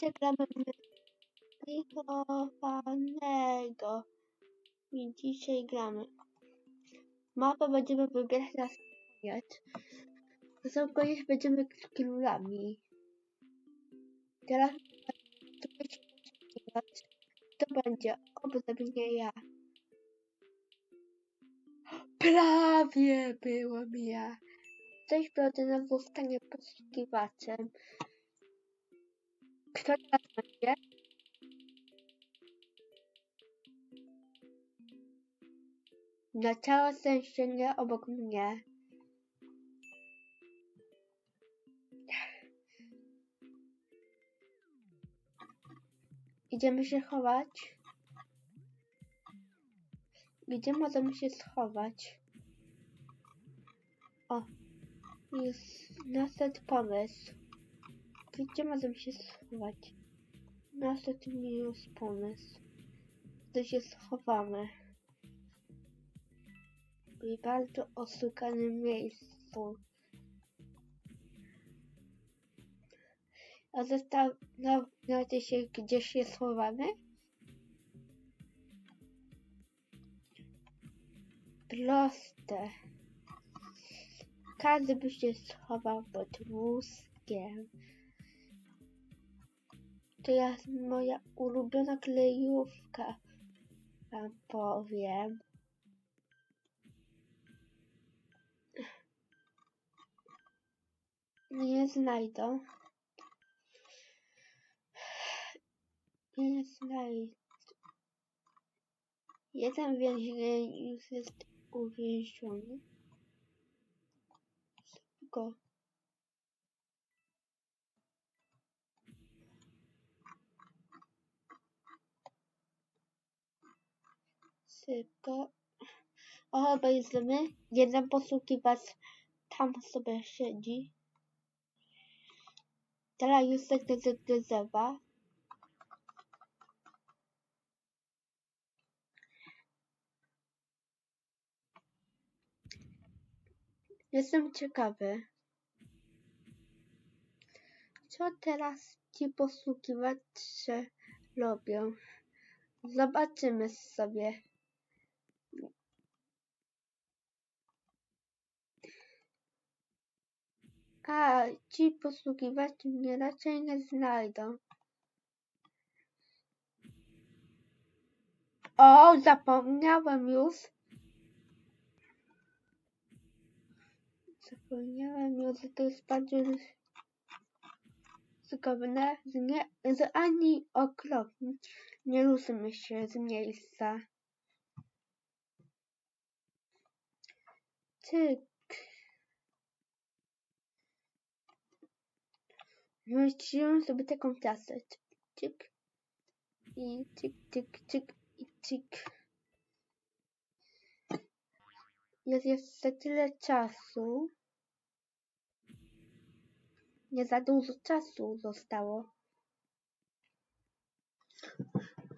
Gramy chowanego. I dzisiaj gramy. Mapę będziemy wybierać na koniec. Na koniec będziemy królami. Teraz to będzie. To będzie obecnie ja. Prawie byłam ja. 6% zostanie poszukiwaczem. Kto teraz będzie? Na całe szczęście nie obok mnie. Idziemy się chować. Gdzie możemy się schować? O, jest następny pomysł. Gdzie możemy się schować? Następny jest pomysł. Gdy się schowamy. W bardzo oszukanym miejscu. A zastanawiacie się, gdzie się schowamy? Proste. Każdy by się schował pod wózkiem. To jest moja ulubiona klejówka, wam powiem. Nie znajdą. Nie znajdą. Jeden więzień już jest uwięziony. Go. Szybko. O, obejrzymy. Jeden posługiwać tam sobie siedzi. Teraz już tak nazywa. Jestem ciekawy, co teraz ci posługiwacze robią. Zobaczymy sobie. A, ci posługiwacze mnie raczej nie znajdą. O, zapomniałem już. Zapomniałem już, że to jest bardzo ryzykowne, że, nie, że ani o krok nie ruszymy się z miejsca. Cyk. Wymyśliłem sobie taką trasę. Cyk. I cyk, cyk, cyk i cyk. Jest jeszcze tyle czasu. Nie za dużo czasu zostało.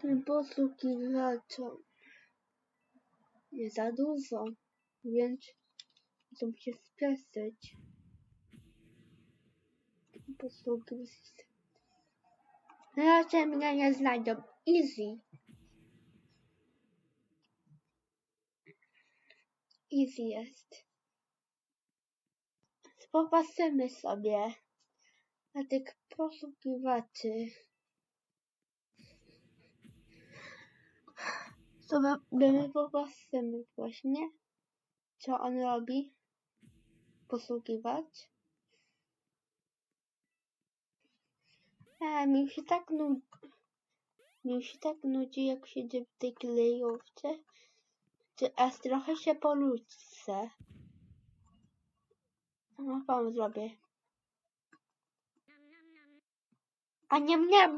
Tym posługiwaczom. Nie za dużo, więc muszę się spieszyć. Posługiwać. Raczej mnie nie znajdą. Easy. Easy jest. Popatrzymy sobie na tych poszukiwaczy. Sobie my popatrzymy właśnie, co on robi. Posługiwać. E, mi się tak nudzi. Mi się tak nudzi, jak siedzę w tej klejówce, aż trochę się poludzę. No, wam zrobię. A nie mnie.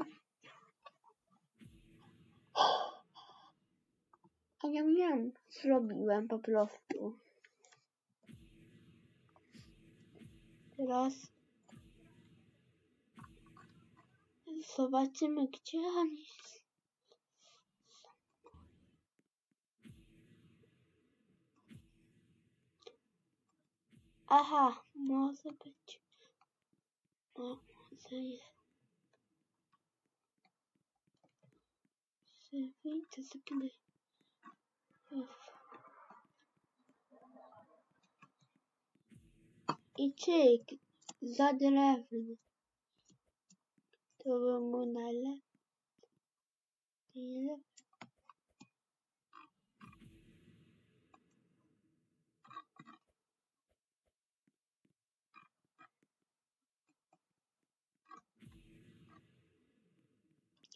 A nie mnie. Zrobiłem po prostu. Teraz zobaczymy, gdzie oni Aha, może być. O, może jest. Wyjdę z. I cyk, za drewno. Najlepszy. najlepszy.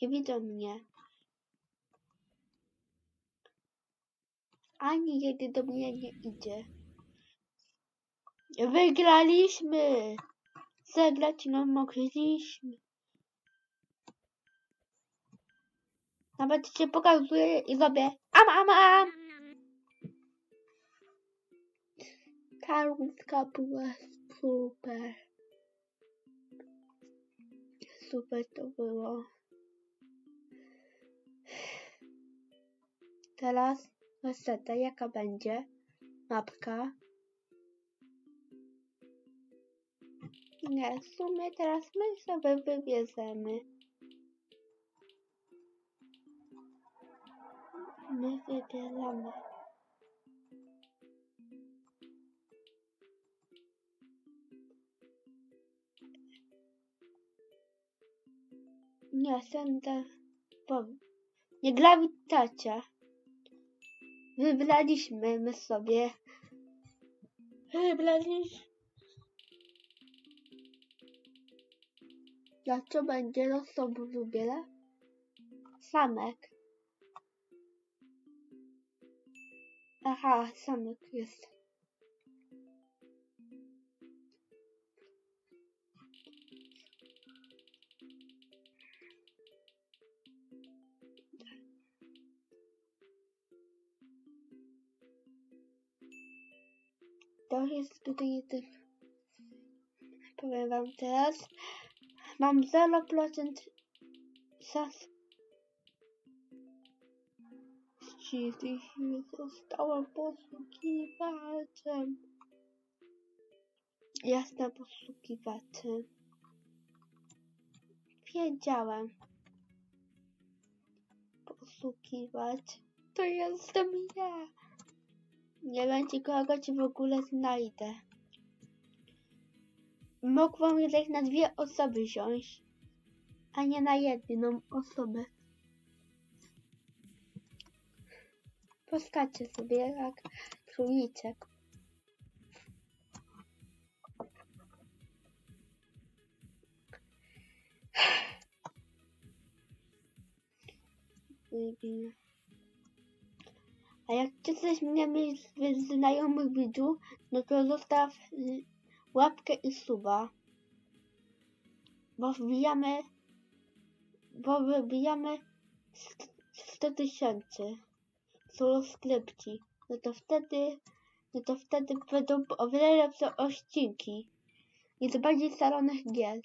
Nie widzą mnie. Ani jeden do mnie nie idzie. Wygraliśmy! Zagrać no mogliśmy. Nawet się pokazuje i sobie am am am. Ta rundka była super. Super to było. Teraz reseta, jaka będzie? Mapka. Nie, w sumie teraz my sobie wybierzemy. My wybieramy. Nie, sędzia. Nie grawitacja. Wybraliśmy my sobie. Wybraliśmy. Co będzie losowo wybierę? Samek. Aha, samek jest. To jest tutaj jeden. Powiem wam teraz. Mam 0% szans. Jeśli zostałem posługiwaczem. Jestem posługiwaczem. Wiedziałem. Posługiwać. To jestem ja. Nie będzie kogo ci w ogóle znajdę. Mogłam jednak na dwie osoby wziąć, a nie na jedną osobę. Postacie sobie jak króliczek. A jak chcesz mnie mieć z znajomych widzów, no to zostaw y, łapkę i suba. Bo wbijamy, bo wybijamy 100 tysięcy subskrypcji. No to wtedy, no to wtedy będą o wiele lepsze odcinki. I z bardziej salonych gier.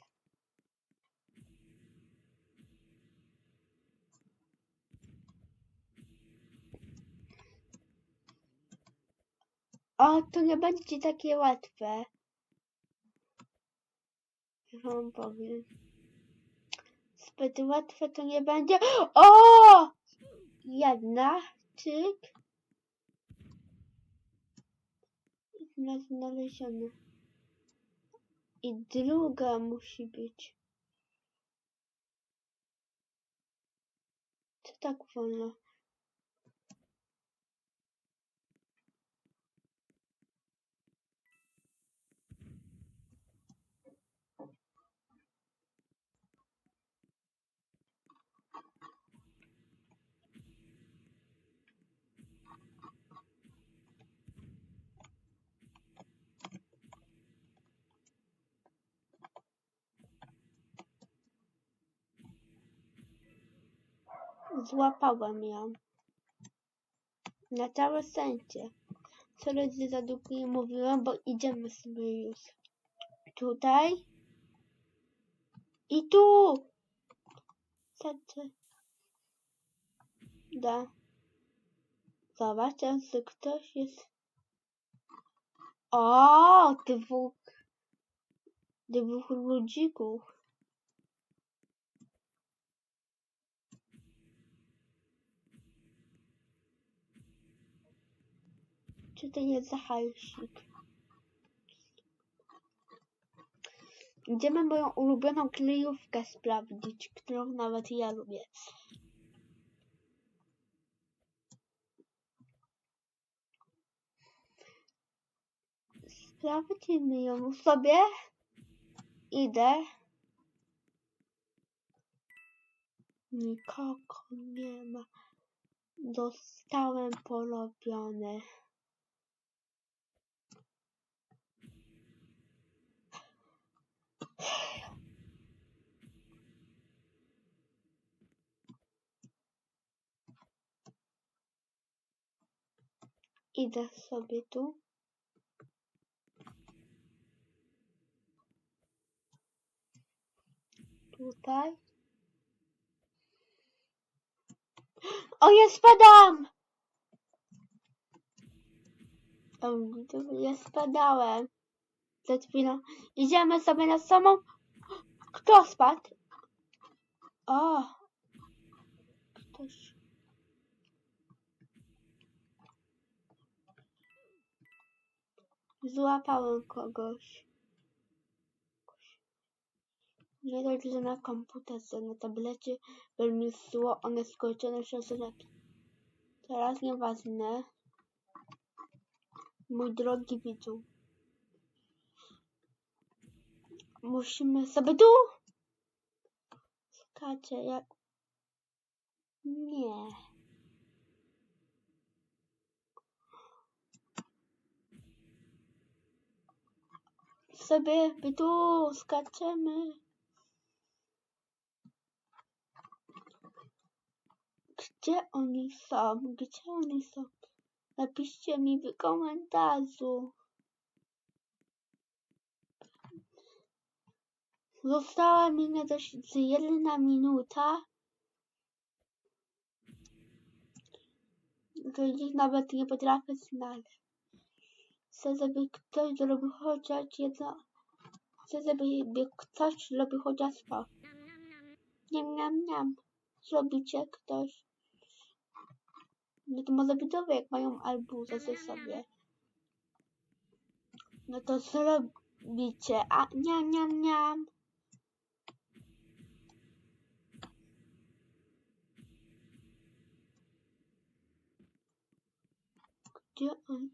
O, to nie będzie takie łatwe. Ja wam powiem. Zbyt łatwe to nie będzie. O! Jedna, cyk. Jedna znaleziona. I druga musi być. Co tak wolno? Złapałem ją. Na całe szczęście. Co razy za długo nie mówiłam, bo idziemy sobie już. Tutaj. I tu! Zaczę. Da. Zobaczę, czy ktoś jest. O, dwóch. Dwóch ludzików. Co to jest za hajsik? Idziemy moją ulubioną kryjówkę sprawdzić, którą nawet ja lubię. Sprawdzimy ją sobie. Idę. Nikogo nie ma. Zostałem porobiony. Idę sobie tu. Tutaj. O, ja spadam! O, ja spadałem. Przed chwilą. Idziemy sobie na samą... Kto spadł? O! Ktoś... Złapałem kogoś. Nie dość, na komputerze, na tablecie był mi zło, one skończone przez rzeki. Teraz nieważne. Mój drogi widzu. Musimy sobie tu! Skacze jak... Nie. Sobie by tu skaczemy. Gdzie oni są? Gdzie oni są? Napiszcie mi w komentarzu. Została mi dość jedna minuta. To ich nawet nie potrafię znaleźć. Chcę, żeby ktoś zrobił chociaż jedno. Chcę, żeby ktoś zrobił chociaż to. Niam, niam, niam. Zrobicie ktoś. No to może widzowie, jak mają arbuzę ze sobie. No to zrobicie. A niam, niam, niam. Gdzie on?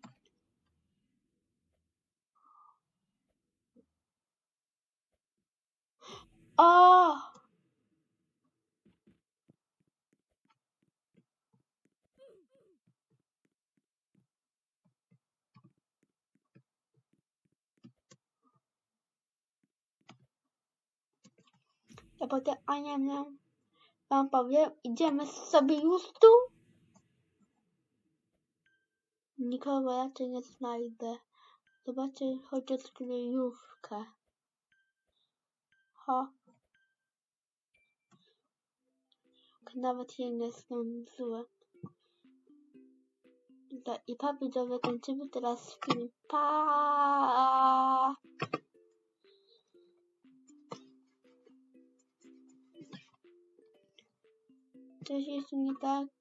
O! Ja potem, a nie wiem, wam powiem, idziemy sobie już tu. Nikogo raczej nie znajdę. Zobaczę chociaż kryjówkę. Ho. Nawet jej nie zdążyłem. Da- I pa widzowie, kończymy teraz film. Pa! Coś jest nie tak.